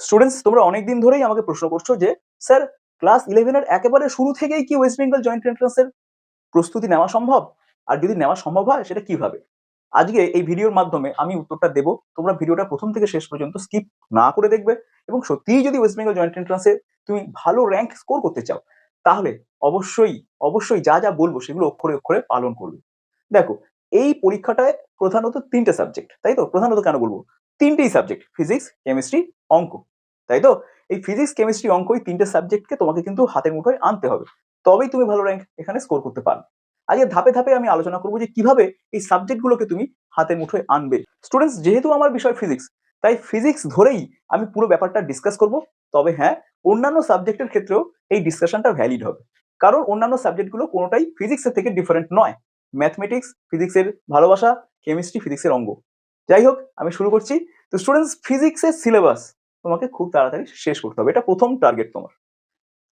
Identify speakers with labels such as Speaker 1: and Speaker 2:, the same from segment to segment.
Speaker 1: Students তোমরা অনেকদিন ধরেই আমাকে প্রশ্ন করছ যে, স্যার ক্লাস ইলেভেনের একেবারে শুরু থেকেই কি ওয়েস্ট বেঙ্গল জয়েন্ট এন্ট্রান্সের প্রস্তুতি নেওয়া সম্ভব? আর যদি নেওয়া সম্ভব হয়, সেটা কীভাবে? আজকে এই ভিডিওর মাধ্যমে আমি উত্তরটা দেবো। তোমরা ভিডিওটা প্রথম থেকে শেষ পর্যন্ত স্কিপ না করে দেখবে এবং সত্যিই যদি ওয়েস্ট বেঙ্গল জয়েন্ট এন্ট্রান্সে তুমি ভালো র্যাঙ্ক স্কোর করতে চাও, তাহলে অবশ্যই অবশ্যই যা যা বলব সেগুলো অক্ষরে অক্ষরে পালন করবে। দেখো, এই পরীক্ষাটায় প্রধানত তিনটে সাবজেক্ট তাই তো? প্রধানত কেন বলব? তিনটেই সাবজেক্ট ফিজিক্স কেমিস্ট্রি অঙ্ক। তাই তো? এই ফিজিক্স কেমিস্ট্রি অঙ্ক এই তিনটে সাবজেক্টকে তোমাকে কিন্তু হাতের মুঠোয় আনতে হবে। তবেই তুমি ভালো র্যাঙ্ক এখানে স্কোর করতে পারবে। আজকে ধাপে ধাপে আমি আলোচনা করব যে কীভাবে এই সাবজেক্টগুলোকে তুমি হাতের মুঠোয় আনবে। স্টুডেন্টস যেহেতু আমার বিষয় ফিজিক্স তাই ফিজিক্স ধরেই আমি পুরো ব্যাপারটা ডিসকাস করব। তবে হ্যাঁ অন্যান্য সাবজেক্টের ক্ষেত্রেও এই ডিসকাশনটা ভ্যালিড হবে। কারণ অন্যান্য সাবজেক্টগুলো কোনোটাই ফিজিক্সের থেকে ডিফারেন্ট নয়। ম্যাথমেটিক্স ফিজিক্সের ভালোবাসা কেমিস্ট্রি ফিজিক্সের অঙ্গ। যাই হোক, আমি শুরু করছি। তো স্টুডেন্টস ফিজিক্সের সিলেবাস তোমাকে খুব তাড়াতাড়ি শেষ করতে হবে। এটা প্রথম টার্গেট তোমার।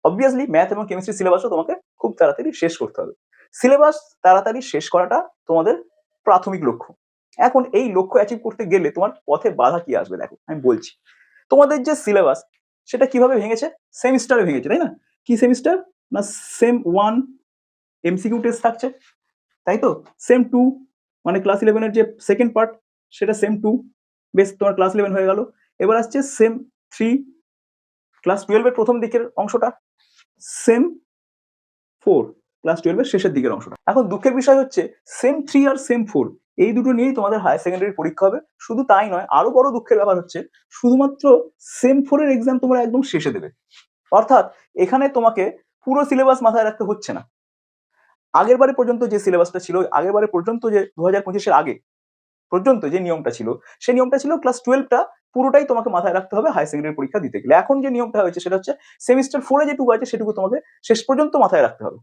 Speaker 1: অবভিয়াসলি ম্যাথ এবং কেমিস্ট্রি সিলেবাসও তোমাকে খুব তাড়াতাড়ি শেষ করতে হবে। সিলেবাস তাড়াতাড়ি শেষ করাটা তোমাদের প্রাথমিক লক্ষ্য। এখন এই লক্ষ্য অ্যাচিভ করতে গেলে তোমার পথে বাধা কি আসবে দেখো, আমি বলছি। তোমাদের যে সিলেবাস সেটা কীভাবে ভেঙেছে? সেমিস্টারে ভেঙেছে, তাই না? কি সেমিস্টার না সেম ওয়ান এমসিকিউ টেস্ট থাকছে? তাই তো? সেম টু মানে ক্লাস ইলেভেনের যে সেকেন্ড পার্ট সেটা সেম টু বেশ তোমার ক্লাস ইলেভেন হয়ে গেল। এবার আসছে সেম থ্রি ক্লাস টুয়েলভের প্রথম দিকের অংশটা সেম ফোর ক্লাস টুয়েলভের শেষের দিকের অংশটা। এখন দুঃখের বিষয় হচ্ছে সেম থ্রি আর সেম ফোর এই দুটো নিয়েই তোমাদের হায়ার সেকেন্ডারি পরীক্ষা হবে। শুধু তাই নয়, আরও বড় দুঃখের ব্যাপার হচ্ছে, শুধুমাত্র সেম ফোরের এক্সাম তোমরা একদম শেষে দেবে। অর্থাৎ এখানে তোমাকে পুরো সিলেবাস মাথায় রাখতে হচ্ছে না। আগের বারে পর্যন্ত যে সিলেবাসটা ছিল, আগের বারে পর্যন্ত যে দু হাজার পঁচিশের আগে পর্যন্ত যে নিয়মটা ছিল, সেই নিয়মটা ছিল ক্লাস টুয়েলভটা পুরোটাই তোমাকে মাথায় রাখতে হবে হায়ার সেকেন্ডারি পরীক্ষা দিতে গেলে। এখন যে নিয়মটা হয়েছে সেটা হচ্ছে সেমিস্টার ফোরে যেটুকু আছে সেটুকু তোমাকে শেষ পর্যন্ত মাথায় রাখতে হবে।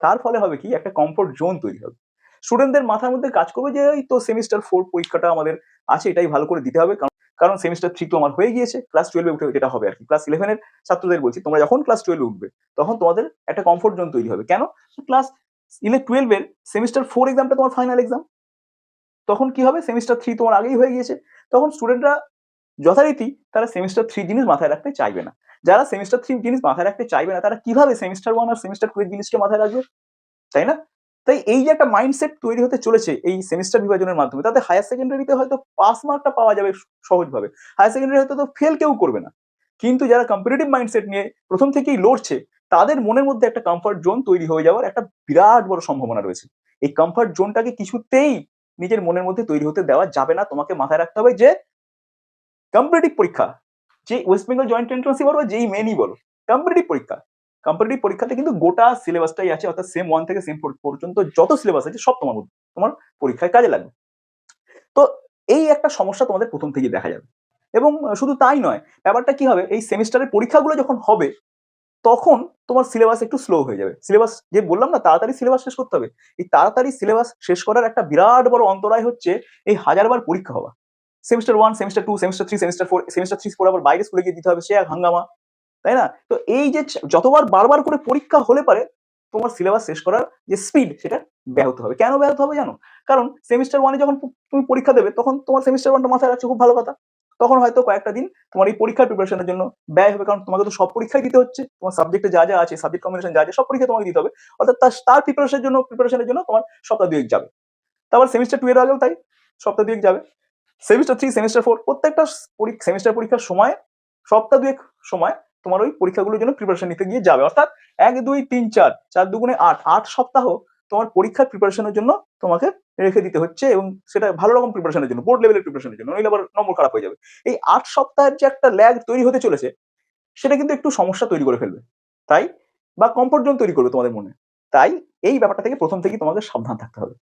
Speaker 1: তার ফলে হবে কি? একটা কমফোর্ট জোন তৈরি হবে। স্টুডেন্টদের মাথার মধ্যে কাজ করবে যে, এই তো সেমিস্টার ফোর পরীক্ষাটা আমাদের আছে, এটাই ভালো করে দিতে হবে। কারণ কারণ সেমিস্টার থ্রি তো আমার হয়ে গিয়েছে ক্লাস টুয়েলভে উঠে যেটা হবে আর কি। ক্লাস ইলেভেনের ছাত্রদের বলছি, তোমরা যখন ক্লাস টুয়েলভে উঠবে, তখন তোমাদের একটা কমফোর্ট জোন তৈরি হবে। কেন? ক্লাস ইলে টুয়েলভের সেমিস্টার ফোর এক্সামটা তোমার ফাইনাল এক্সাম তখন কি হবে? সেমিস্টার থ্রি তোমার আগেই হয়ে গিয়েছে। তখন স্টুডেন্টরা যথারীতি তারা সেমিস্টার থ্রি জিনিস মাথায় রাখতে চাইবে না। যারা সেমিস্টার থ্রি জিনিস মাথায় রাখতে চাইবে না, তারা কীভাবে সেমিস্টার ওয়ান আর সেমিস্টার টু এর জিনিসকে মাথায় রাখবে? তাই না? তাই এই যে একটা মাইন্ডসেট তৈরি হতে চলেছে এই সেমিস্টার বিভাজনের মাধ্যমে, তাতে হায়ার সেকেন্ডারিতে হয়তো পাস মার্কটা পাওয়া যাবে সহজভাবে। হায়ার সেকেন্ডারি হয়তো তো ফেল কেউ করবে না। কিন্তু যারা কম্পিটিটিভ মাইন্ডসেট নিয়ে প্রথম থেকেই লড়ছে, তাদের মনের মধ্যে একটা কমফর্ট জোন তৈরি হয়ে যাওয়ার একটা বিরাট বড় সম্ভাবনা রয়েছে। এই কমফর্ট জোনটাকে কিছুতেই নিজের মনের মধ্যে তৈরি হতে দেওয়া যাবে না। তোমাকে মাথায় রাখতে হবে যে কম্পিটিটিভ পরীক্ষা, যে ওয়েস্ট বেঙ্গল জয়েন্ট এন্ট্রান্সই বলো যেই মেনই বলো কম্পিটিটিভ পরীক্ষা। কম্পিটিটিভ পরীক্ষাতে কিন্তু গোটা সিলেবাসটাই আছে, অর্থাৎ সেম ওয়ান থেকে সেম ফোর পর্যন্ত যত সিলেবাস আছে সব তোমার তোমার পরীক্ষায় কাজে লাগবে। তো এই একটা সমস্যা তোমাদের প্রথম থেকেই দেখা যাবে। এবং শুধু তাই নয়, ব্যাপারটা কি হবে? এই সেমিস্টারের পরীক্ষাগুলো যখন হবে তখন তোমার সিলেবাস একটু স্লো হয়ে যাবে। সিলেবাস যে বললাম না, তাড়াতাড়ি সিলেবাস শেষ করতে হবে। এই তাড়াতাড়ি সিলেবাস শেষ করার একটা বিরাট বড় অন্তরায় হচ্ছে এই হাজারবার পরীক্ষা হওয়া। Semester one semester two semester three semester four semester three four আবার বাইরে স্কুলে গিয়ে দিতে হবে, সে এক হাঙ্গামা। তাই না? তো এই যে যতবার বারবার করে পরীক্ষা হলে পারে, তোমার সিলেবাস শেষ করার যে স্পিড সেটা ব্যাহত হবে। কেন ব্যাহত হবে জানো? কারণ সেমিস্টার ওয়ানে যখন তুমি পরীক্ষা দেবে, তখন তোমার সেমিস্টার ওয়ানটা মাথায় রাখছে, খুব ভালো কথা। তখন হয়তো কয়েকটা দিন তোমার এই পরীক্ষার প্রিপারেশনের জন্য ব্যয় হবে। কারণ তোমাকে তো সব পরীক্ষাই দিতে হচ্ছে। তোমার সাবজেক্টে যা যা আছে সাবজেক্ট কম্বিনেশন যা আছে সব পরীক্ষা তোমাকে দিতে হবে। অর্থাৎ তার তার প্রিপারেশনের জন্য প্রিপারেশনের জন্য তোমার সপ্তাহ দুয়েক যাবে। তারপর সেমিস্টার টু এর আগেও তাই, সপ্তাহ দুয়েক যাবে। সেমিস্টার থ্রি সেমিস্টার ফোর প্রত্যেকটা সেমিস্টার পরীক্ষার সময়, সপ্তাহ দুয়েক সময় তোমার ওই পরীক্ষাগুলোর জন্য প্রিপারেশন নিতে গিয়ে যাবে। অর্থাৎ এক, দুই, তিন, চার চার দুগুণে আট আট সপ্তাহ তোমার পরীক্ষার প্রিপারেশনের জন্য তোমাকে রেখে দিতে হচ্ছে এবং সেটা ভালো রকম প্রিপারেশনের জন্য বোর্ড লেভেলের প্রিপারেশনের জন্য, নইলে আবার নম্বর খারাপ হয়ে যাবে। এই আট সপ্তাহের যে একটা ল্যাগ তৈরি হতে চলেছে, সেটা কিন্তু একটু সমস্যা তৈরি করে ফেলবে। তাই? বা কমফোর্ট জোন তৈরি করবে তোমাদের মনে। তাই এই ব্যাপারটা থেকে প্রথম থেকেই তোমাকে সাবধান থাকতে হবে।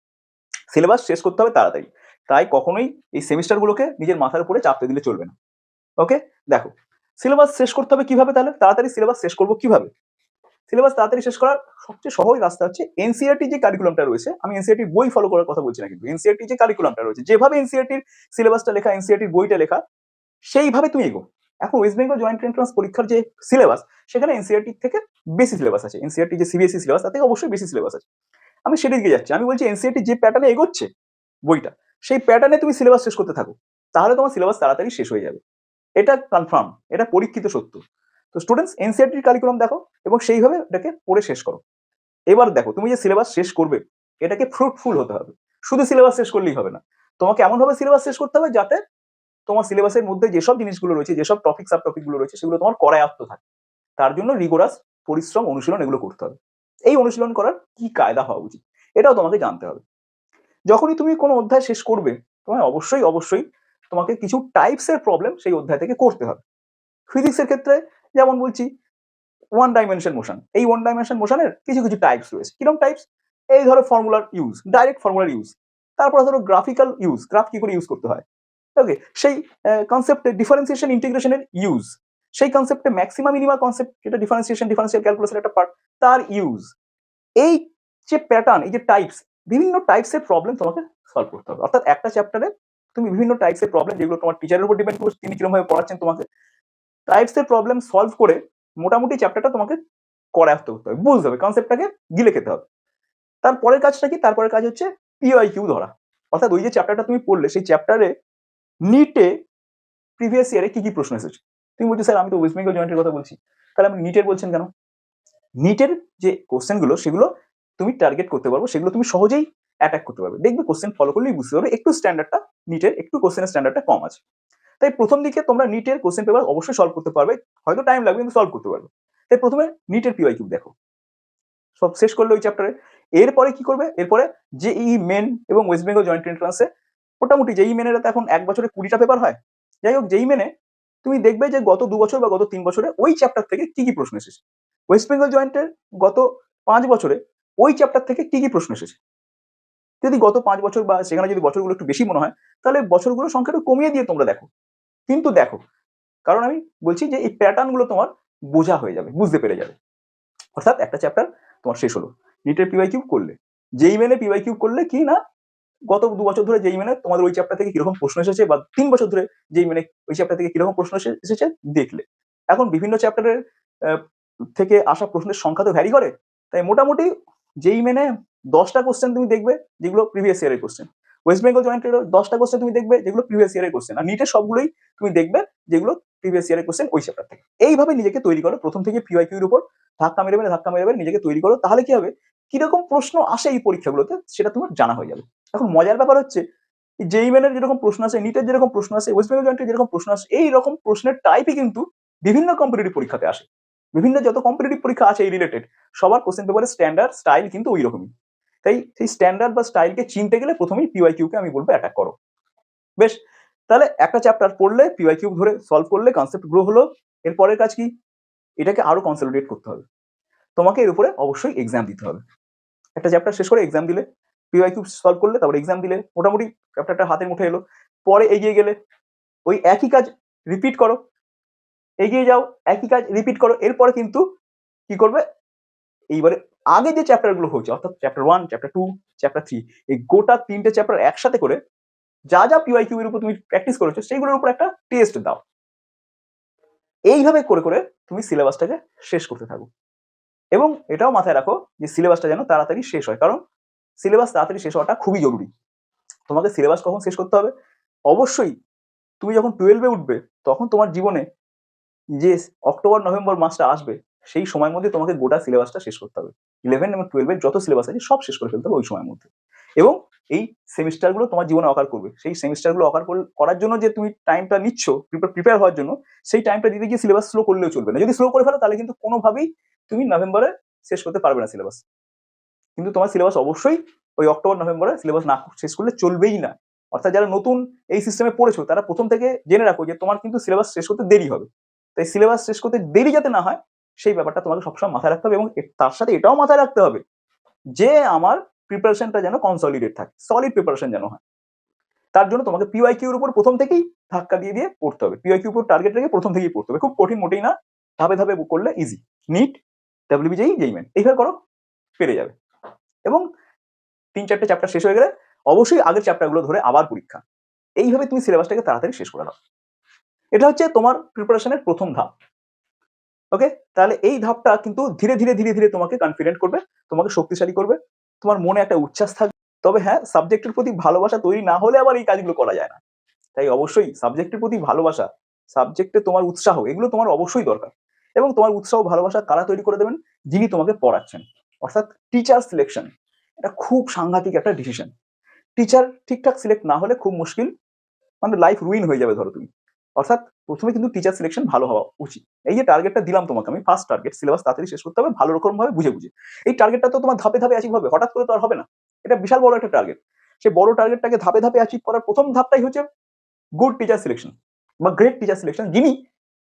Speaker 1: সিলেবাস শেষ করতে হবে তাড়াতাড়ি। তাই কখনোই এই সেমিস্টারগুলোকে নিজের মাথার উপরে চাপতে দিলে চলবে না। ওকে দেখো সিলেবাস শেষ করতে হবে কীভাবে তাহলে? তাড়াতাড়ি সিলেবাস শেষ করব কীভাবে? সিলেবাস তাড়াতাড়ি শেষ করার সবচেয়ে সহজ রাস্তা হচ্ছে এনসিআরটি যে কারিকুলামটা রয়েছে, আমি এনসিআরটি বই ফলো করার কথা বলছি না কিন্তু এনসিআরটি যে কারিকুলামটা রয়েছে, যেভাবে এনসিআরটির সিলেবাসটা লেখা এনসিআরটির বইটা লেখা, সেইভাবে তুমি এগো এখন ওয়েস্ট বেঙ্গল জয়েন্ট এন্ট্রান্স পরীক্ষার যে সিলেবাস, সেখানে এনসিআরটি থেকে বেশি সিলেবাস আছে। এনসিআরটি যে সিবিএসই সিলেবাস থেকে অবশ্যই বেশি সিলেবাস আছে। আমি সেদিকে যাচ্ছি। আমি বলছি এনসিআরটি যে প্যাটার্নে এগোচ্ছে বইটা, সেই প্যাটার্নে তুমি সিলেবাস শেষ করতে থাকো, তাহলে তোমার সিলেবাস তাড়াতাড়ি শেষ হয়ে যাবে। এটা কনফার্ম এটা পরীক্ষিত সত্য। তো স্টুডেন্টস এনসিআরটির কারিকুলাম দেখো এবং সেইভাবে এটাকে পড়ে শেষ করো। এবার দেখো, তুমি যে সিলেবাস শেষ করবে, এটাকে ফ্রুটফুল হতে হবে। শুধু সিলেবাস শেষ করলেই হবে না। তোমাকে এমনভাবে সিলেবাস শেষ করতে হবে যাতে তোমার সিলেবাসের মধ্যে যেসব জিনিসগুলো রয়েছে, যেসব টপিক সাব টপিকগুলো রয়েছে, সেগুলো তোমার করায়ত্ত থাকে। তার জন্য রিগোরাস পরিশ্রম, অনুশীলন এগুলো করতে হবে। এই অনুশীলন করার কি কায়দা হওয়া উচিত, এটাও তোমাকে জানতে হবে। যখনই তুমি কোনো অধ্যায় শেষ করবে, তোমায় অবশ্যই অবশ্যই তোমাকে কিছু টাইপসের প্রবলেম সেই অধ্যায় থেকে করতে হবে। ফিজিক্সের ক্ষেত্রে যেমন বলছি ওয়ান ডাইমেনশন মোশন এই ওয়ান ডাইমেনশন মোশনের কিছু কিছু টাইপস রয়েছে। কীরকম টাইপস এই ধরো ফর্মুলার ইউজ ডাইরেক্ট ফর্মুলার ইউজ তারপরে ধরো গ্রাফিক্যাল ইউজ গ্রাফ কি করে ইউজ করতে হয়? ওকে সেই কনসেপ্টে ডিফারেন্সিয়েশন ইন্টিগ্রেশনের ইউজ সেই কনসেপ্টে ম্যাক্সিমাম মিনিমা কনসেপ্ট যেটা ডিফারেন্সিয়েশন ডিফারেন্সিয়াল ক্যালকুলাসের একটা পার্ট তার ইউজ এই যে প্যাটার্ন এই যে টাইপস বিভিন্ন টাইপসের প্রবলেম তোমাকে সলভ করতে হবে। অর্থাৎ একটা চ্যাপ্টারে তুমি বিভিন্ন টাইপসের প্রবলেম যেগুলো তোমার টিচারের উপর ডিপেন্ড করছে, তিনি কীরকম ভাবে পড়াচ্ছেন তোমাকে টাইপসের প্রবলেম সলভ করে মোটামুটি চ্যাপ্টারটা তোমাকে করায়ত্ত করতে হবে। বুঝতে হবে কনসেপ্টটাকে গিলে খেতে হবে। তারপরের কাজটা কি? তারপরের কাজ হচ্ছে পিওয়াই কিউ ধরা। অর্থাৎ ওই যে চ্যাপ্টারটা তুমি পড়লে, সেই চ্যাপ্টারে নিটে প্রিভিয়াস ইয়ারে কি কি প্রশ্ন এসেছে? তুমি বলছো, স্যার, আমি তো ওয়েস্ট বেঙ্গল জয়েন্টের কথা বলছি। তাহলে আমি নিটের বলছেন কেন? নিটের যে কোশ্চেনগুলো সেগুলো তুমি টার্গেট করতে পারব, সেগুলো তুমি সহজেই অ্যাটাক করতে পারবে। দেখবে কোশ্চেন ফলো করলেই বুঝতে পারবে, একটু স্ট্যান্ডার্ডটা নিটের একটু কোশ্চেনের স্ট্যান্ডার্ডটা কম আছে। তাই প্রথম দিকে তোমরা নিটের কোশ্চেন পেপার অবশ্যই সলভ করতে পারবে। হয়তো টাইম লাগবে, কিন্তু সলভ করতে পারবে। তাই প্রথমে নিটের পিওয়াই কিউব দেখো। সব শেষ করলে ওই চ্যাপ্টারে এরপরে কি করবে? এরপরে যে ই মেন এবং ওয়েস্ট বেঙ্গল জয়েন্ট এন্ট্রান্সে মোটামুটি যেই মেনের তো এখন এক বছরে কুড়িটা পেপার হয়। যাই হোক, যেই মেনে তুমি দেখবে যে গত দু বছর বা গত তিন বছরে ওই চ্যাপ্টার থেকে কি কি প্রশ্ন এসেছে। ওয়েস্ট বেঙ্গল জয়েন্টের গত পাঁচ বছরে ওই চ্যাপ্টার থেকে কি কি প্রশ্ন এসেছে। যদি গত পাঁচ বছর বা সেখানে যদি বছরগুলো একটু বেশি মনে হয়, তাহলে বছরগুলোর সংখ্যাটা কমিয়ে দিয়ে তোমরা দেখো। কিন্তু দেখো, কারণ আমি বলছি যে এই প্যাটার্নগুলো তোমার বোঝা হয়ে যাবে, বুঝতে পেরে যাবে। অর্থাৎ একটা চ্যাপ্টার তোমার শেষ হলো। নিটের পিওয়াই কিউব করলে। যেই মেনে পিওয়াই কিউব করলে কি না, গত দু বছর ধরে যেই মেনে তোমাদের ওই চ্যাপ্টার থেকে কীরকম প্রশ্ন এসেছে বা তিন বছর ধরে যেই মেনে ওই চ্যাপ্টার থেকে কীরকম প্রশ্ন এসে- এসেছে দেখলে। এখন বিভিন্ন চ্যাপ্টারের থেকে আসা প্রশ্নের সংখ্যা তো ভ্যারি করে। তাই মোটামুটি যেই মেনে দশটা কোশ্চেন তুমি দেখবে, যেগুলো প্রিভিয়াস ইয়ারের কোশ্চেন ওয়েস্ট বেঙ্গল জয়েন্টের দশটা কোশ্চেন তুমি দেখবে যেগুলো প্রিভিয়াস ইয়ারের কোশ্চেন আর নিটের সবগুলোই তুমি দেখবে যেগুলো প্রিভিয়াস ইয়ারের কোশ্চেন ওই চ্যাপ্টার থেকে। এইভাবে নিজেকে তৈরি করো, প্রথম থেকে পিওয়াই কিউর উপর, ধাক্কা মেরে মেরে, ধাক্কা মেরে নিজেকে তৈরি করো, তাহলে কি হবে? কীরকম প্রশ্ন আসে এই পরীক্ষাগুলোতে সেটা তোমার জানা হয়ে যাবে। এখন মজার ব্যাপার হচ্ছে যেই মেনের যেরকম প্রশ্ন আসে নিটের যেরকম প্রশ্ন আসে ওয়েস্ট বেঙ্গল জয়েন্টের যেরকম প্রশ্ন আসে, এই রকম প্রশ্নের টাইপই কিন্তু বিভিন্ন কম্পিটিটিভ পরীক্ষাতে আসে। বিভিন্ন যত কম্পিটিটিভ পরীক্ষা আছে এই রিলেটেড সবার কোশ্চেন পেপারের স্ট্যান্ডার্ড স্টাইল কিন্তু ওই রকমই। তাই সেই স্ট্যান্ডার্ড বা স্টাইলকে চিনতে গেলে প্রথমেই পিওয়াই কিউকে আমি বলব অ্যাটাক করো। বেশ, তাহলে একটা চ্যাপ্টার পড়লে পিওয়াই কিউব ধরে সলভ করলে কনসেপ্ট গ্রো হলো, এর পরের কাজ কি? এটাকে আরও কনসলিডেট করতে হবে। তোমাকে এর উপরে অবশ্যই এক্সাম দিতে হবে। একটা চ্যাপ্টার শেষ করে এক্সাম দিলে পিওয়াই কিউব সলভ করলে, তারপর এক্সাম দিলে, মোটামুটি চ্যাপ্টারটা হাতের মুঠে এলো, পরে এগিয়ে গেলে, ওই একই কাজ রিপিট করো। এগিয়ে যাও, একই কাজ রিপিট করো, এরপরে কিন্তু কি করবে? এইবারে আগে যে চ্যাপ্টারগুলো হয়েছে, অর্থাৎ chapter one chapter two chapter three এই গোটা তিনটে চ্যাপ্টার একসাথে করে যা যা পিওয়াই কিউ এর উপর তুমি প্র্যাকটিস করেছ সেইগুলোর উপর একটা টেস্ট দাও। এইভাবে করে করে তুমি সিলেবাসটাকে শেষ করতে থাকো। এবং এটাও মাথায় রাখো যে সিলেবাসটা যেন তাড়াতাড়ি শেষ হয়, কারণ সিলেবাস তাড়াতাড়ি শেষ হওয়াটা খুবই জরুরি। তোমাকে সিলেবাস কখন শেষ করতে হবে? অবশ্যই তুমি যখন টুয়েলভে উঠবে, তখন তোমার জীবনে যে অক্টোবর নভেম্বর মাসটা আসবে সেই সময়ের মধ্যে তোমাকে গোটা সিলেবাসটা শেষ করতে হবে। ইলেভেন এবং টুয়েলভের যত সিলেবাস আছে সব শেষ করে ফেলতে হবে ওই সময়ের মধ্যে। এবং এই সেমিস্টারগুলো তোমার জীবনে অকার করবে। সেই সেমিস্টারগুলো অকার করার জন্য যে তুমি টাইমটা নিচ্ছ প্রিপেয়ার হওয়ার জন্য, সেই টাইমটা দিতে গিয়ে সিলেবাস স্লো করলেও চলবে না। যদি স্লো করে ফেলো, তাহলে কিন্তু কোনোভাবেই তুমি নভেম্বরে শেষ করতে পারবে না সিলেবাস কিন্তু তোমার সিলেবাস অবশ্যই ওই অক্টোবর নভেম্বরে সিলেবাস না শেষ করলে চলবেই না। অর্থাৎ যারা নতুন এই সিস্টেমে পড়েছো, তারা প্রথম থেকে জেনে রাখো যে তোমার কিন্তু সিলেবাস শেষ করতে দেরি হবে। তাই সিলেবাস শেষ করতে দেরি যাতে না হয় সেই ব্যাপারটা তোমাকে সবসময় মাথায় রাখতে হবে এবং তার সাথে এটাও মাথায় রাখতে হবে যে আমার প্রিপারেশনটা যেন কনসলিডেট থাকে সলিড প্রিপারেশন যেন হয়। তার জন্য তোমাকে পিওয়াই কিউর উপর প্রথম থেকেই ধাক্কা দিয়ে দিয়ে পড়তে হবে। পিওয়াই কিউর উপর টার্গেট রেখে প্রথম থেকেই পড়তে হবে। খুব কঠিন মোটেই না, ধাপে ধাপে করলে ইজি নিট ডাব্লিউবিজেই যেইমেন এইভাবে করো, পেরে যাবে। এবং তিন চারটে চ্যাপ্টার শেষ হয়ে গেলে অবশ্যই আগের চ্যাপ্টারগুলো ধরে আবার পরীক্ষা। এইভাবে তুমি সিলেবাসটাকে তাড়াতাড়ি শেষ করে দাও। এটা হচ্ছে তোমার প্রিপারেশনের প্রথম ধাপ। ওকে তাহলে এই ধাপটা কিন্তু ধীরে ধীরে ধীরে ধীরে তোমাকে কনফিডেন্ট করবে, তোমাকে শক্তিশালী করবে, তোমার মনে একটা উচ্ছ্বাস থাকবে। তবে হ্যাঁ সাবজেক্টের প্রতি ভালোবাসা তৈরি না হলে আবার এই কাজগুলো করা যায় না। তাই অবশ্যই সাবজেক্টের প্রতি ভালোবাসা সাবজেক্টে তোমার উৎসাহ, এগুলো তোমার অবশ্যই দরকার। এবং তোমার উৎসাহ ভালোবাসা কারা তৈরি করে দেবেন? যিনি তোমাকে পড়াচ্ছেন। অর্থাৎ টিচার সিলেকশন এটা খুব সাংঘাতিক একটা ডিসিশন টিচার ঠিকঠাক সিলেক্ট না হলে খুব মুশকিল মানে লাইফ রুইন হয়ে যাবে ধরো তুমি। অর্থাৎ প্রথমে কিন্তু টিচার সিলেকশন ভালো হওয়া উচিত। এই যে টার্গেটটা দিলাম তোমাকে, আমি ফার্স্ট টার্গেট সিলেবাস তাড়াতাড়ি শেষ করতে হবে, ভালো রকম ভাবে বুঝে বুঝে। এই টার্গেটটা তো তোমার ধাপে ধাপে অ্যাচিভ হবে, হঠাৎ করে তো আর হবে না। এটা বিশাল বড় একটা টার্গেট সেই বড় টার্গেটটাকে ধাপে ধাপে অ্যাচিভ করার প্রথম ধাপটাই হচ্ছে গুড টিচার সিলেকশন বা গ্রেট টিচার সিলেকশন যিনি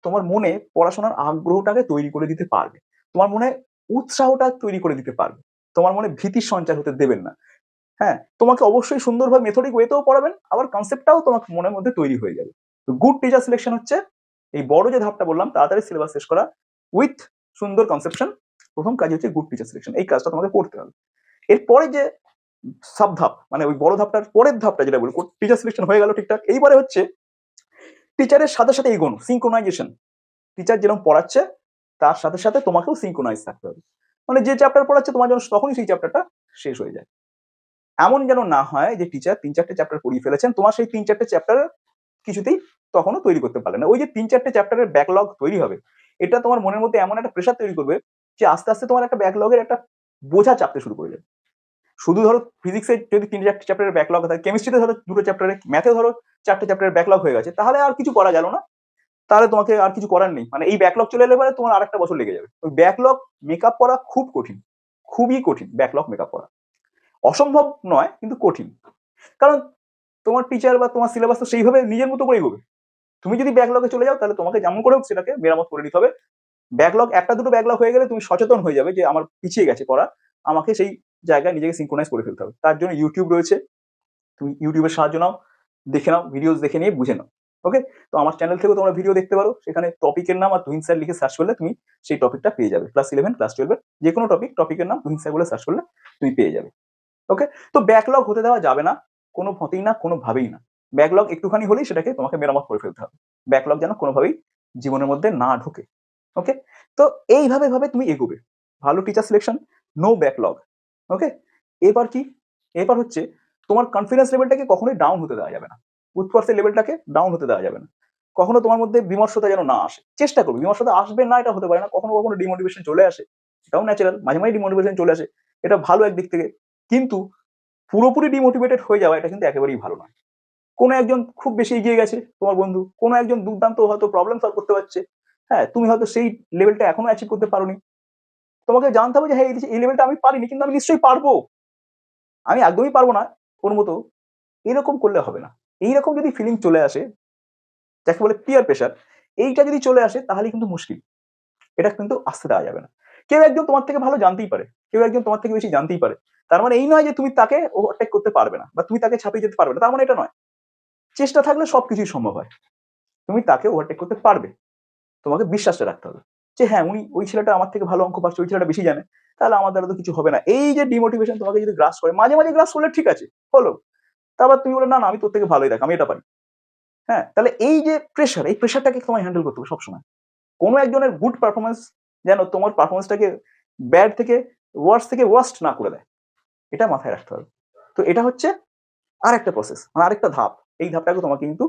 Speaker 1: তোমার মনে পড়াশোনার আগ্রহটাকে তৈরি করে দিতে পারবে। তোমার মনে উৎসাহটা তৈরি করে দিতে পারবে। তোমার মনে ভীতির সঞ্চার হতে দেবেন না। হ্যাঁ তোমাকে অবশ্যই সুন্দরভাবে মেথডিক ওয়েতেও পড়াবেন, আবার কনসেপ্টটাও তোমার মনের মধ্যে তৈরি হয়ে যাবে। তো গুড টিচার সিলেকশন হচ্ছে এই বড় যে ধাপটা বললাম, তাড়াতাড়ি সিলেবাস শেষ করা উইথ সুন্দর কনসেপশন প্রথম কাজ হচ্ছে গুড টিচার সিলেকশন এই কাজটা তোমাকে করতে হবে। এরপরে যে সাব ধাপ মানে ওই বড় ধাপটার পরের ধাপটা যেটা বলি টিচার সিলেকশন হয়ে গেল ঠিকঠাক। এইবারে হচ্ছে টিচারের সাথে সাথে এগোনো সিঙ্কোনাইজেশন টিচার যেরকম পড়াচ্ছে, তার সাথে সাথে তোমাকেও সিঙ্কোনাইজ থাকতে হবে। মানে যে চ্যাপ্টার পড়াচ্ছে, তোমার যেন তখনই সেই চ্যাপ্টারটা শেষ হয়ে যায়। এমন যেন না হয় যে টিচার তিন চারটে চ্যাপ্টার পড়িয়ে ফেলেছেন, তোমার সেই তিন চারটে চ্যাপ্টার কিছুতেই তখনও তৈরি করতে পারলে না। ওই যে তিন চারটে চ্যাপ্টারের ব্যাকলগ তৈরি হবে, এটা তোমার মনের মধ্যে এমন একটা প্রেশার তৈরি করবে যে আস্তে আস্তে তোমার একটা ব্যাকলগের একটা বোঝা চাপতে শুরু করে শুধু ধরো ফিজিক্সে যদি তিন চারটে চ্যাপ্টারের ব্যাকলগ থাকে কেমিস্ট্রিতে ধরো দুটো চ্যাপ্টারে ম্যাথে ধরো চারটে চ্যাপ্টারের ব্যাকলগ হয়ে গেছে, তাহলে আর কিছু করা গেল না। তাহলে তোমাকে আর কিছু করার নেই। মানে এই ব্যাকলগ চলে এলে পরে তোমার আরেকটা বছর লেগে যাবে। ওই ব্যাকলগ মেকআপ করা খুব কঠিন, খুবই কঠিন ব্যাকলগ মেকআপ করা। অসম্ভব নয়, কিন্তু কঠিন। কারণ তোমার টিচার বা তোমার সিলেবাস তো সেইভাবে নিজের মতো করেই এগোবে তুমি যদি ব্যাকলগে চলে যাও, তাহলে তোমাকে যেমন করে হোক সেটাকে মেরামত করে নিতে হবে। ব্যাকলগ একটা দুটো ব্যাকলগ হয়ে গেলে তুমি সচেতন হয়ে যাবে যে আমার পিছিয়ে গেছে করা আমাকে সেই জায়গায় নিজেকে সিঙ্ক্রোনাইজ করে ফেলতে হবে। তার জন্য ইউটিউব রয়েছে। তুমি ইউটিউবের সাহায্য নাও, দেখে নাও ভিডিওস দেখে নিয়ে বুঝে নাও। ওকে তো আমার চ্যানেল থেকেও তোমরা ভিডিও দেখতে পারো। সেখানে টপিকের নাম আর তুহিন স্যার লিখে সার্চ করলে তুমি সেই টপিকটা পেয়ে যাবে। ক্লাস ইলেভেন ক্লাস টুয়েলভের যে কোনো টপিক টপিকের নাম তুহিন স্যার বলে সার্চ করলে তুমি পেয়ে যাবে। ওকে তো ব্যাকলগ হতে দেওয়া যাবে না। কোনো মতেই না, কোনোভাবেই না। ব্যাকলগ একটুখানি হলেই সেটাকে তোমাকে মেরামত করে ফেলতে হবে। ব্যাকলগ যেন কোনোভাবেই জীবনের মধ্যে না ঢোকে। ওকে তো এইভাবে ভাবে তুমি এগোবে। ভালো teacher selection no backlog okay এবার কি? এবার হচ্ছে তোমার কনফিডেন্স লেভেলটাকে কখনোই ডাউন হতে দেওয়া যাবে না। উৎকর্ষের লেভেলটাকে ডাউন হতে দেওয়া যাবে না। কখনো তোমার মধ্যে বিমর্ষতা যেন না আসে। চেষ্টা করবে। বিমর্ষতা আসবে না এটা হতে পারে না। কখনো কখনো ডিমোটিভেশন চলে আসে। এটাও ন্যাচারাল মাঝে মাঝে ডিমোটিভেশন চলে আসে। এটা ভালো একদিক থেকে। কিন্তু পুরোপুরি ডিমোটিভেটেড হয়ে যাওয়া এটা কিন্তু একেবারেই ভালো নয়। কোনো একজন খুব বেশি এগিয়ে গেছে, তোমার বন্ধু। কোনো একজন দুর্দান্ত হয়তো প্রবলেম সলভ করতে পারছে। হ্যাঁ তুমি হয়তো সেই লেভেলটা এখনও অ্যাচিভ করতে পারোনি। তোমাকে জানতে হবে যে হ্যাঁ এই- লেভেলটা আমি পারিনি, কিন্তু আমি নিশ্চয়ই পারব। আমি একদমই পারব না ওর মতো। এরকম করলে হবে না। এইরকম যদি ফিলিং চলে আসে, যাকে বলে পিয়ার প্রেশার এইটা যদি চলে আসে, তাহলে কিন্তু মুশকিল। এটা কিন্তু আসতে দেওয়া যাবে না। কেউ একজন তোমার থেকে ভালো জানতেই পারে। কেউ একজন তোমার থেকে বেশি জানতেই পারে। তার মানে এই নয় যে, তুমি তাকে ওভারটেক করতে পারবে না বা তুমি তাকে ছাপিয়ে যেতে পারবে না। তার মানে এটা নয়। চেষ্টা থাকলে সবকিছুই সম্ভব হয়। তুমি তাকে ওভারটেক করতে পারবে। তোমাকে বিশ্বাসটা রাখতে হবে যে হ্যাঁ উনি ওই ছেলেটা আমার থেকে ভালো অঙ্ক পাচ্ছে, ওই ছেলেটা বেশি জানে। তাহলে আমার দ্বারা তো কিছু হবে না। এই যে ডিমোটিভেশন তোমাকে যদি গ্রাস করে, মাঝে মাঝে গ্রাস করলে ঠিক আছে, হলো। তারপর তুমি বলে না না, আমি তোর থেকে ভালোই দেখ, আমি এটা পারি। হ্যাঁ তাহলে এই যে প্রেশার এই প্রেশারটাকে তোমায় হ্যান্ডেল করতে হবে সবসময়। কোনো একজনের গুড পারফরমেন্স যেন তোমার পারফরমেন্সটাকে ব্যাড থেকে ওয়ার্স থেকে ওয়ার্স্ট না করে দেয়। এটা মাথায় রাখতে হবে। তো এটা হচ্ছে আর একটা প্রসেস মানে আরেকটা ধাপ। এই ধাপটাকে তোমাকে কিন্তু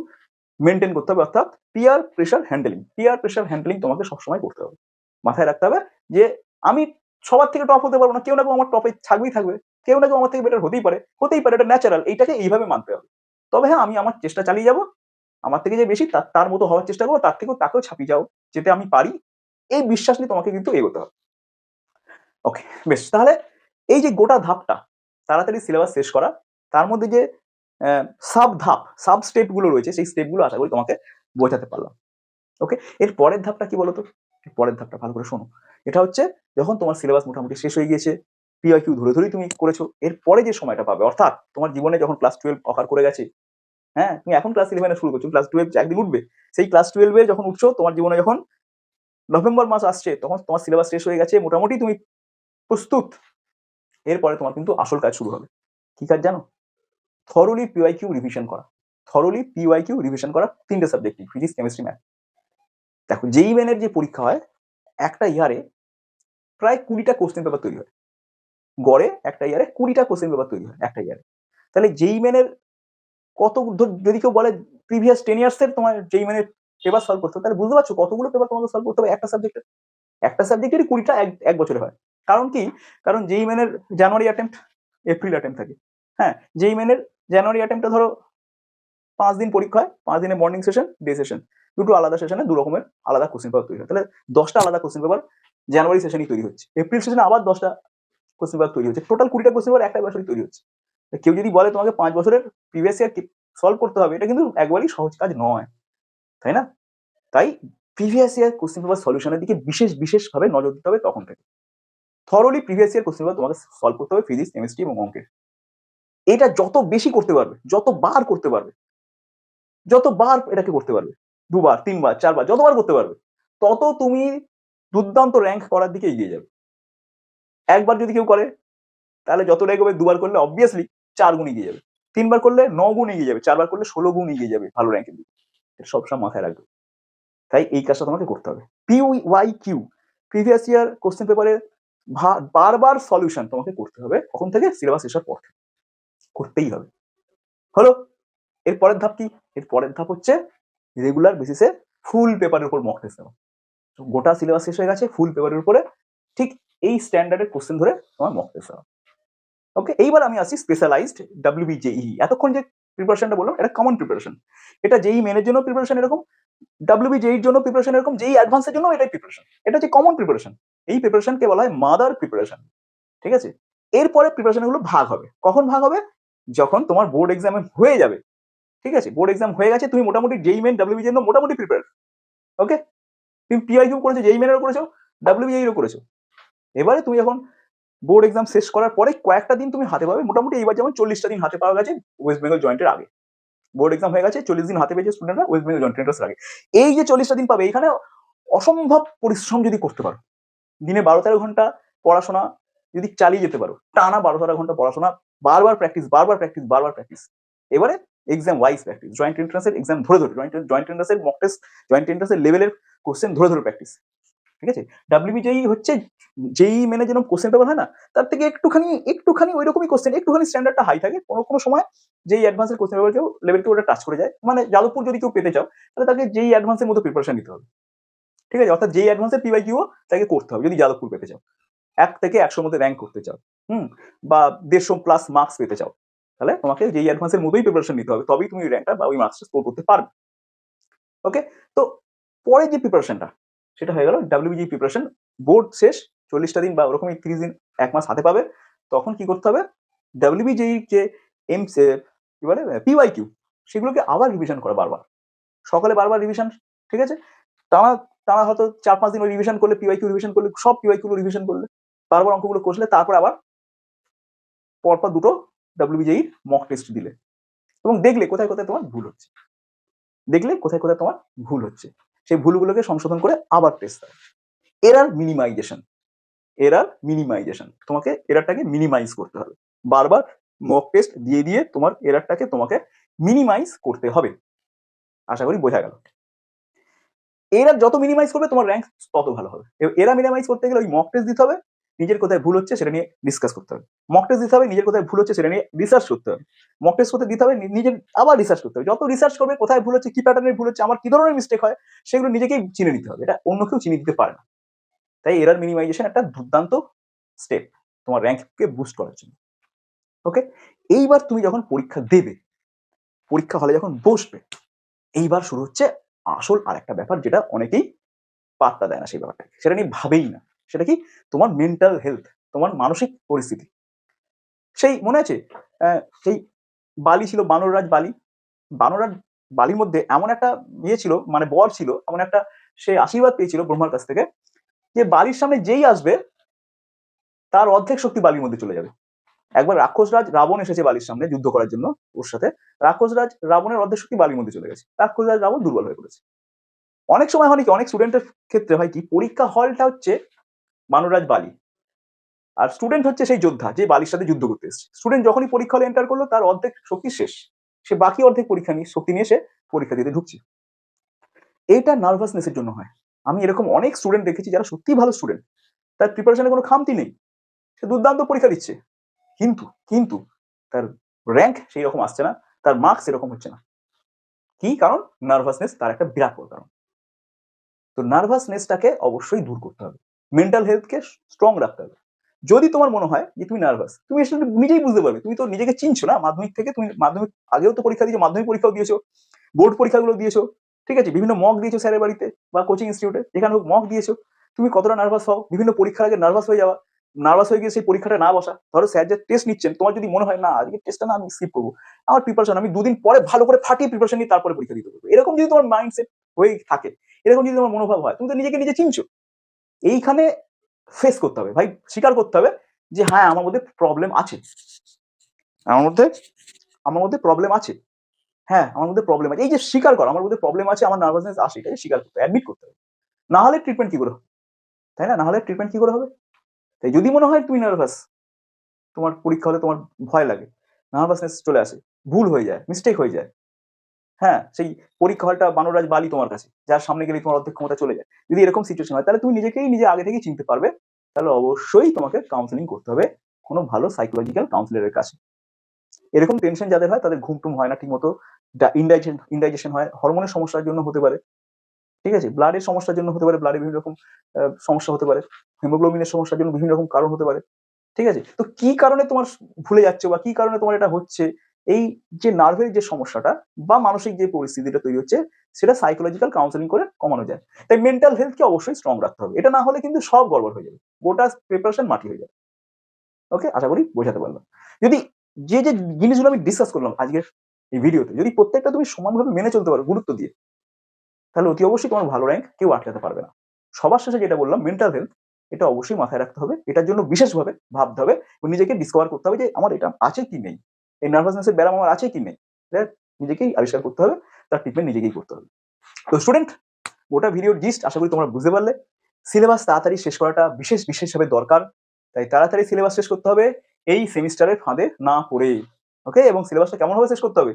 Speaker 1: মেনটেন করতে হবে, অর্থাৎ peer pressure handling peer pressure handling তোমাকে সবসময় করতে হবে। মাথায় রাখতে হবে যে, আমি সবার থেকে টপ হতে পারব না, কেউ না কেউ আমার টপে থাকবেই থাকবে, কেউ না কেউ আমার থেকে বেটার হতেই পারে হতেই পারে, এটা ন্যাচারাল এইটাকে এইভাবে মানতে হবে। তবে হ্যাঁ আমি আমার চেষ্টা চালিয়ে যাব, আমার থেকে যে বেশি, তার তার মতো হওয়ার চেষ্টা করব, তার থেকেও তাকেও ছাপিয়ে যাও, যেতে আমি পারি, এই বিশ্বাস নিয়ে তোমাকে কিন্তু এগোতে হবে। ওকে বেশ, তাহলে এই যে গোটা ধাপটা, তাড়াতাড়ি সিলেবাস শেষ করা, তার মধ্যে যে সাব ধাপ সাব স্টেপগুলো রয়েছে, সেই স্টেপগুলো আশা করি তোমাকে বোঝাতে পারলাম। ওকে এর পরের ধাপটা কি বলতো? পরের ধাপটা ভালো করে শোনো। এটা হচ্ছে যখন তোমার সিলেবাস মোটামুটি শেষ হয়ে গিয়েছে পিআই কিউ ধরে ধরেই তুমি করেছ, এর পরে যে সময়টা পাবে, অর্থাৎ তোমার জীবনে যখন ক্লাস টুয়েলভ অফার করে গেছে হ্যাঁ তুমি এখন ক্লাস ইলেভেনে শুরু করছ ক্লাস টুয়েলভ একদিন উঠবে, সেই ক্লাস টুয়েলভে যখন উঠছো, তোমার জীবনে যখন নভেম্বর মাস আসছে, তখন তোমার সিলেবাস শেষ হয়ে গেছে, মোটামুটি তুমি প্রস্তুত। এরপরে তোমার কিন্তু আসল কাজ শুরু হবে। কি কাজ জানো? থরলি পিওয়াই কিউ রিভিশন করা। থরলি পিওয়াই কিউ রিভিশন করা তিনটে সাবজেক্ট ফিজিক্স কেমিস্ট্রি ম্যাথ দেখো যেই মেনের যে পরীক্ষা হয়, একটা ইয়ারে প্রায় কুড়িটা কোশ্চেন পেপার তৈরি হয়। গড়ে একটা ইয়ারে কুড়িটা কোশ্চেন পেপার তৈরি হয়, একটা ইয়ারে তাহলে যেই মেনের কত, ধর- যদি কেউ বলে প্রিভিয়াস টেন ইয়ার্সের তোমার যেই মেনের পেপার সলভ করতে হবে, তাহলে বুঝতে পারছ কতগুলো পেপার তোমাকে সলভ করতে হবে একটা সাবজেক্টে একটা সাবজেক্টেরই কুড়িটা এক বছরে হয়। কারণ কি? কারণ যেই মেনের জানুয়ারি অ্যাটেম্প এপ্রিল অ্যাটেম্প থাকে। হ্যাঁ যেই মেনের জানুয়ারি অ্যাটেম্পটা ধরো পাঁচ দিন পরীক্ষা হয়, পাঁচ দিনের মর্নিং সেশন ডে সেশন দুটো আলাদা সেশনে দু রকমের আলাদা কোশ্চেন পেপার তৈরি হয়। তাহলে দশটা আলাদা কোশ্চেন পেপার জানুয়ারি সেশনই তৈরি হচ্ছে এপ্রিল সেশনে আবার দশটা কোশ্চেন পেপার তৈরি হচ্ছে টোটাল কুড়িটা কোশ্চেন পেপার একটা বছরই তৈরি হচ্ছে। কেউ যদি বলে তোমাকে পাঁচ বছরের প্রিভিয়াস ইয়ার সলভ করতে হবে, এটা কিন্তু একবারই সহজ কাজ নয়। তাই না? তাই প্রিভিয়াস ইয়ার কোশ্চেন পেপার সলিউশনের দিকে বিশেষ, বিশেষভাবে নজর দিতে হবে তখন থেকে। Thoroughly previous year question paper তোমাকে সলভ করতে হবে ফিজিক্স কেমিস্ট্রি এবং অঙ্কের। এটা যত বেশি করতে পারবে, যত বার করতে পারবে, যত বার এটাকে করতে পারবে, দুবার, তিনবার, চারবার, যতবার করতে পারবে, তত তুমি দুর্দান্ত র্যাঙ্ক করার দিকে এগিয়ে যাবে। একবার যদি কেউ করে, তাহলে যত র্যাঙ্ক হবে, দুবার করলে অবভিয়াসলি চার গুণ এগিয়ে যাবে। তিনবার করলে ন গুণ এগিয়ে যাবে, চারবার করলে ষোলো গুণ এগিয়ে যাবে ভালো র্যাঙ্কের দিকে। এটা সবসময় মাথায় রাখবে। তাই এই কাজটা তোমাকে করতে হবে। P Y Q previous year question পেপারের বারবার সলিউশন তোমাকে করতে হবে কখন থেকে? সিলেবাস শেষের পর থেকে। করতেই হবে। হলো, এর পরের ধাপ কি? এর পরের ধাপ হচ্ছে রেগুলার বেসিসে ফুল পেপারের উপর মক টেস্ট দেওয়া তো গোটা সিলেবাস শেষ হয়ে গেছে ফুল পেপারের উপরে ঠিক এই স্ট্যান্ডার্ডের কোশ্চেন ধরে তোমার মক টেস্ট দেওয়া ওকে এইবার আমি আসি স্পেশালাইজড ডাব্লিউ ডাব্লিউবিজেই এতক্ষণ যে প্রিপারেশনটা বললাম, এটা কমন প্রিপারেশন এটা যেই মেনের জন্য প্রিপারেশন এরকম ডাব্লিউবিজেই এর জন্য প্রিপারেশন এরকম, যেই অ্যাডভান্সের জন্য এটাই প্রিপারেশন এটা হচ্ছে কমন প্রিপারেশন এই প্রিপারেশনকে বলা হয় মাদার প্রিপারেশন ঠিক আছে? এরপরে প্রিপারেশনগুলো ভাগ হবে। কখন ভাগ হবে? যখন তোমার বোর্ড এক্সাম হয়ে যাবে, ঠিক আছে? বোর্ড এক্সাম হয়ে গেছে, তুমি মোটামুটি যেই মেন ডাব্লিউবি জন্য মোটামুটি প্রিপেয়ার ওকে তুমি পিআই কিউ করেছ যেই মেনেরও করেছ ডাব্লিউবিআইরও করেছ। এবারে তুমি যখন বোর্ড এক্সাম শেষ করার পরে কয়েকটা দিন তুমি হাতে পাবে, মোটামুটি এইবার যেমন চল্লিশটা দিন হাতে পাওয়া গেছে ওয়েস্ট বেঙ্গল জয়েন্টের আগে। বোর্ড এক্সাম হয়ে গেছে, চল্লিশ দিন হাতে পেয়েছে স্টুডেন্টরা ওয়েস্ট বেঙ্গল জয়েন্ট এন্ট্রান্সের আগে। এই যে চল্লিশটা দিন পাবে, এখানে অসম্ভব পরিশ্রম যদি করতে পারো, দিনে বারো তেরো ঘণ্টা পড়াশোনা যদি চালিয়ে যেতে পারো, টানা বারো তেরো ঘণ্টা পড়াশোনা, বারবার প্র্যাকটিস বারবার প্র্যাকটিস বারবার প্র্যাকটিস এবারে এক্সাম ওয়াইজ প্র্যাকটিস জয়েন্ট এন্ট্রান্সের এক্সাম ধরে ধরে জয়েন্ট জয়েন্ট এন্ট্রান্সের মক টেস্ট জয়েন্ট এন্ট্রান্সের লেভেলের কোশ্চেন ধরে ধরে প্র্যাকটিস ঠিক আছে? ডাব্লিউবিজেই হচ্ছে যেই মেনে যেরকম কোশ্চেন পেপার হয় না, তার থেকে একটুখানি একটুখানি ওই রকমই কোশ্চেন একটুখানি স্ট্যান্ডার্ডটা হাই থাকে। কোনো কোনো সময় যেই অ্যাডভান্সের কোশ্চেন পেপার কেউ লেভেল কেউ ওটা টাচ করে যায়। মানে যাদবপুর যদি কেউ পেতে চাও, তাহলে তাকে যেই অ্যাডভান্সের মতো প্রিপারেশন নিতে হবে। ঠিক আছে? অর্থাৎ যেই অ্যাডভান্সের পিওয়াই কিউ তাকে করতে হবে, যদি যাদবপুর পেতে চাও। এক থেকে একশোর মধ্যে র্যাঙ্ক করতে চাও, হুম? বা দেড়শো প্লাস মার্কস পেতে চাও, তাহলে তোমাকে যেই অ্যাডভান্সের মতোই প্রিপারেশন নিতে হবে, তবেই তুমি র্যাঙ্কটা বা ওই মার্কসটা স্কোর করতে পারবে। ওকে তো পরে যে প্রিপারেশনটা সেটা হয়ে গেল ডাব্লিউবিজি প্রিপারেশন বোর্ড শেষ, চল্লিশটা দিন বা ওরকমই তিরিশ দিন, এক মাস হাতে পাবে, তখন কি করতে হবে? ডাব্লিউবিজেই যে এম কি বলে পিওয়াই কিউ সেগুলোকে আবার রিভিশন করা বারবার। সকালে বারবার রিভিশন ঠিক আছে? টানা টানা হয়তো চার পাঁচ দিন রিভিশন করলে পিওয়াই কিউ রিভিশন করলে, সব পিওয়াই কিউ রিভিশন করলে। বারবার অঙ্কগুলো কষলে তারপর আবার পরপর দুটো ডাব্লিউবিজেই মক টেস্ট দিলে। এবং দেখলে কোথায় কোথায় তোমার ভুল হচ্ছে। দেখলে কোথায় কোথায় তোমার ভুল হচ্ছে। সেই ভুলগুলোকে সংশোধন করে আবার টেস্ট দেয় এরার মিনিমাইজেশন এরার মিনিমাইজেশন তোমাকে এরারটাকে মিনিমাইজ করতে হবে। বারবার মক টেস্ট দিয়ে দিয়ে তোমার এরারটাকে তোমাকে মিনিমাইজ করতে হবে। আশা করি বোঝা গেল। এরা যত মিনিমাইজ করবে তোমার র্যাঙ্ক তত ভালো হবে। এরা মিনিমাইজ করতে গেলে ওই মক টেস্ট দিতে হবে। নিজের কোথায় ভুল হচ্ছে সেটা নিয়ে ডিসকাস করতে হবে। মক টেস্ট দিতে হবে, নিজের কোথায় ভুল হচ্ছে সেটা নিয়ে রিসার্চ করতে হবে। মক টেস্ট করতে দিতে হবে নিজের আবার রিসার্চ করতে হবে। যত রিসার্চ করবে, কোথায় ভুল হচ্ছে, কি প্যাটার্নের ভুল হচ্ছে, আমার কি ধরনের মিস্টেক হয়, সেগুলো নিজেকেই চিনে নিতে হবে। এটা অন্য কেউ চিনে দিতে পারে না। তাই এরার মিনিমাইজেশন একটা দুর্দান্ত স্টেপ তোমার র্যাঙ্ককে বুস্ট করার জন্য। ওকে এইবার তুমি যখন পরীক্ষা দেবে, পরীক্ষা হলে যখন বসবে, এইবার শুরু হচ্ছে আসল আর একটা ব্যাপার যেটা অনেকেই পাত্তা দেয় না সেই ব্যাপারটাকে। সেটা নিয়ে ভাবেই না। সেটা কি? তোমার মেন্টাল হেলথ তোমার মানসিক পরিস্থিতি। সেই মনে আছে? সেই বালি ছিল, বানররাজ বালি। বানররাজ বালির মধ্যে এমন একটা ইয়ে ছিল মানে বর ছিল, এমন একটা সে আশীর্বাদ পেয়েছিল ব্রহ্মার কাছ থেকে, যে বালির সামনে যেই আসবে, তার অর্ধেক শক্তি বালির মধ্যে চলে যাবে। একবার রাক্ষসরাজ রাবণ এসেছে বালির সামনে যুদ্ধ করার জন্য ওর সাথে। রাক্ষসরাজ রাবণের অর্ধেক শক্তি বালির মধ্যে চলে গেছে। রাক্ষসরাজ রাবণ দুর্বল হয়ে পড়েছে। অনেক সময় হয় কি অনেক স্টুডেন্টের ক্ষেত্রে হয় কি, পরীক্ষা হলটা হচ্ছে মানুরাজ বালি। আর স্টুডেন্ট হচ্ছে সেই যোদ্ধা, যে বালির সাথে যুদ্ধ করতে এসেছে। স্টুডেন্ট যখনই পরীক্ষা হলে এন্টার করল, তার অর্ধেক শক্তি শেষ। সে বাকি অর্ধেক পরীক্ষা নিয়ে শক্তি নিয়ে সে পরীক্ষা দিতে ঢুকছে। এইটা নার্ভাসনেসের জন্য হয়। আমি এরকম অনেক স্টুডেন্ট দেখেছি যারা সত্যি ভালো স্টুডেন্ট তার প্রিপারেশনে কোনো খামতি নেই। সে দুর্দান্ত পরীক্ষা দিচ্ছে। কিন্তু কিন্তু তার র্যাঙ্ক সেই রকম আসছে না। তার মার্কস এরকম হচ্ছে না। কি কারণ? নার্ভাসনেস তার একটা বিরাট বড় কারণ। তো নার্ভাসনেসটাকে অবশ্যই দূর করতে হবে। মেন্টাল হেলথকে স্ট্রং রাখতে হবে। যদি তোমার মনে হয় যে তুমি নার্ভাস তুমি আসলে নিজেই বুঝতে পারবে, তুমি তো নিজেকে চিনছো না, মাধ্যমিক থেকে তুমি, মাধ্যমিক আগেও তো পরীক্ষা দিয়েছ, মাধ্যমিক পরীক্ষাও দিয়েছ বোর্ড পরীক্ষাগুলো দিয়েছ, ঠিক আছে? বিভিন্ন মক দিয়েছ স্যারের বাড়িতে বা কোচিং ইনস্টিটিউটে যেখানে হোক মক দিয়েছ, তুমি কতটা নার্ভাস হও, বিভিন্ন পরীক্ষার আগে নার্ভাস হয়ে যাওয়া নার্ভাস হয়ে গিয়ে সেই পরীক্ষাটা না বসা, ধরো স্যার যে টেস্ট নিচ্ছেন, তোমার যদি মনে হয় না, আজকে টেস্টটা না আমি স্কিপ করব, আমার প্রিপারেশন আমি দুদিন পরে ভালো করে ফাটিয়ে প্রিপারেশন নিয়ে তারপরে পরীক্ষা দিতে পারব। এরকম যদি তোমার মাইন্ডসেট হয়ে থাকে, এরকম যদি তোমার মনোভাব হয়, তুমি তো নিজেকে নিজে চিনছো এইখানে ফেস করতে হবে, ভাই। স্বীকার করতে হবে যে হ্যাঁ আমার মধ্যে প্রবলেম আছে। আমার মধ্যে আমার মধ্যে প্রবলেম আছে। হ্যাঁ আমার মধ্যে প্রবলেম আছে। এই যে, স্বীকার করো, আমার মধ্যে প্রবলেম আছে, আমার নার্ভাসনেস আসে এটাকে স্বীকার করতে হবে অ্যাডমিট করতে হবে। না হলে ট্রিটমেন্ট কি করে হবে? তাই না? না হলে ট্রিটমেন্ট কি করে হবে? তাই যদি মনে হয় তুমি নার্ভাস তোমার পরীক্ষা হলে তোমার ভয় লাগে নার্ভাসনেস চলে আসে, ভুল হয়ে যায় মিস্টেক হয়ে যায় হ্যাঁ সেই পরীক্ষা হলটা বানরাজ বালি তোমার কাছে, যার সামনে গেলে তোমার অর্ধেক ক্ষমতা চলে যায়। যদি এরকম সিচুয়েশন হয়, তাহলে তুমি নিজেকেই নিজে আগে থেকেই চিনতে পারবে। তাহলে অবশ্যই তোমাকে কাউন্সেলিং করতে হবে কোনো ভালো সাইকোলজিক্যাল কাউন্সিলরের কাছে। এরকম টেনশন যাদের হয়, তাদের ঘুম টুম হয় না ঠিকমতো। ইনডাইজেশন ইনডাইজেশন হয় হরমোনের সমস্যার জন্য হতে পারে। ঠিক আছে? ব্লাডের সমস্যার জন্য হতে পারে ব্লাডে বিভিন্ন রকম সমস্যা হতে পারে। হিমোগ্লোবিনের সমস্যার জন্য বিভিন্ন রকম কারণ হতে পারে। ঠিক আছে? তো কি কারণে তোমার ভুলে যাচ্ছে বা কি কারণে তোমার এটা হচ্ছে? এই যে নার্ভের যে সমস্যাটা বা মানসিক যে পরিস্থিতিটা তৈরি হচ্ছে, সেটা সাইকোলজিক্যাল কাউন্সেলিং করে কমানো যায়। তাই মেন্টাল হেলথকে অবশ্যই স্ট্রং রাখতে হবে। এটা না হলে কিন্তু সব গড়বড় হয়ে যাবে। গোটা প্রিপারেশন মাটি হয়ে যাবে। ওকে আশা করি বোঝাতে পারলাম। যদি যে যে জিনিসগুলো আমি ডিসকাস করলাম আজকের এই ভিডিওতে, যদি প্রত্যেকটা তুমি সমানভাবে মেনে চলতে পারো গুরুত্ব দিয়ে, তাহলে অতি অবশ্যই তোমার ভালো র্যাঙ্ক কেউ আটকাতে পারবে না। সবার শেষে যেটা বললাম মেন্টাল হেলথ এটা অবশ্যই মাথায় রাখতে হবে। এটার জন্য বিশেষভাবে ভাবতে হবে নিজেকে ডিসকভার করতে হবে যে আমার এটা আছে কি নেই। এই নার্ভাসনেসের ব্যায়াম আমার আছে কি নেই নিজেকেই আবিষ্কার করতে হবে, তার ট্রিটমেন্ট নিজেকেই করতে হবে। তো স্টুডেন্ট গোটা ভিডিওর জিস্ট আশা করি তোমরা বুঝতে পারলে। সিলেবাস তাড়াতাড়ি শেষ করাটা বিশেষ, বিশেষভাবে দরকার। তাই তাড়াতাড়ি সিলেবাস শেষ করতে হবে, এই সেমিস্টারের ফাঁদে না পড়ে। ওকে এবং সিলেবাসটা কেমন ভাবে শেষ করতে হবে?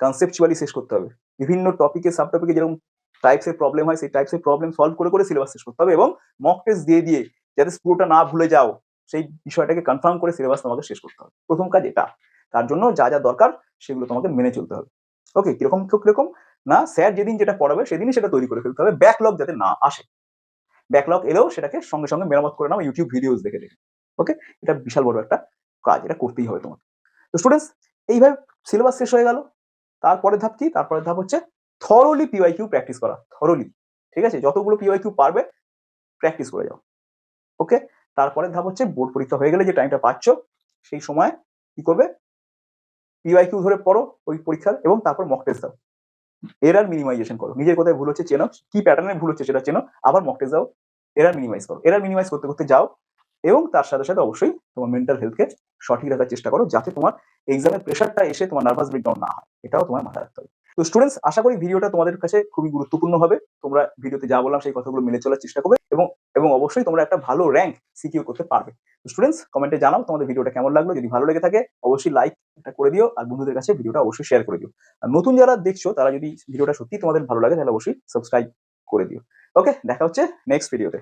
Speaker 1: কনসেপচুয়ালি শেষ করতে হবে। বিভিন্ন টপিকে সাব টপিকে যেরকম টাইপসের প্রবলেম হয়, সেই টাইপসের প্রবলেম সলভ করে করে সিলেবাস শেষ করতে হবে এবং মক টেস্ট দিয়ে দিয়ে যাতে পুরোটা না ভুলে যাও, সেই বিষয়টাকে কনফার্ম করে সিলেবাস তোমাকে শেষ করতে হবে। প্রথম কাজ এটা। তার জন্য যা যা দরকার সেগুলো তোমাকে মেনে চলতে হবে। ওকে কীরকম কীরকম? না, স্যার যেদিন যেটা পড়াবে সেদিনই সেটা তৈরি করে ফেলতে হবে। ব্যাকলগ যাতে না আসে। ব্যাকলগ এলেও সেটাকে সঙ্গে সঙ্গে মেরামত করে নাও ইউটিউব ভিডিওস দেখে দেখে। ওকে এটা বিশাল বড় একটা কাজ, এটা করতেই হবে তোমাকে। তো স্টুডেন্টস এইভাবে সিলেবাস শেষ হয়ে গেল। তারপরে ধাপ কি? তারপরে ধাপ হচ্ছে থরলি পিওয়াই কিউ প্র্যাকটিস করা থরলি ঠিক আছে? যতগুলো পিওয়াই কিউ পারবে প্র্যাকটিস করে যাও। ওকে তারপরে ধাপ হচ্ছে বোর্ড পরীক্ষা হয়ে গেলে যে টাইমটা পাচ্ছ, সেই সময় কি করবে? পিওয়াই কিউ ধরে পড়ো ওই পরীক্ষার এবং তারপর মক টেস্ট দাও। এরার মিনিমাইজেশন করো। নিজের কোথায় ভুল হচ্ছে, চেনো। কি প্যাটার্নে ভুল হচ্ছে সেটা চেনো। আবার মক টেস্ট দাও। এরার মিনিমাইজ করো। এরার মিনিমাইজ করতে করতে যাও এবং তার সাথে সাথে অবশ্যই তোমার মেন্টাল হেলথকে সঠিক রাখার চেষ্টা করো যাতে তোমার এক্সামের প্রেশারটা এসে তোমার নার্ভাস ব্রেকডাউন না হয়। এটাও তোমার মাথায় রাখতে হবে। তো স্টুডেন্টস আশা করি ভিডিওটা তোমাদের কাছে খুবই গুরুত্বপূর্ণ হবে। তোমরা ভিডিওতে যা বললাম, সেই কথাগুলো মেনে চলার চেষ্টা করবে এবং এবং অবশ্যই তোমরা একটা ভালো র্যাঙ্ক সিকিউর করতে পারবে। স্টুডেন্টস কমেন্টে জানাও তোমাদের ভিডিওটা কেমন লাগল। যদি ভালো লেগে থাকে, অবশ্যই লাইক একটা করে দিও আর বন্ধুদের কাছে ভিডিওটা অবশ্যই শেয়ার করে দিও। আর নতুন যারা দেখছ, তারা যদি ভিডিওটা সত্যি তোমাদের ভালো লাগে, তাহলে অবশ্যই সাবস্ক্রাইব করে দিও। ওকে দেখা হচ্ছে নেক্সট ভিডিওতে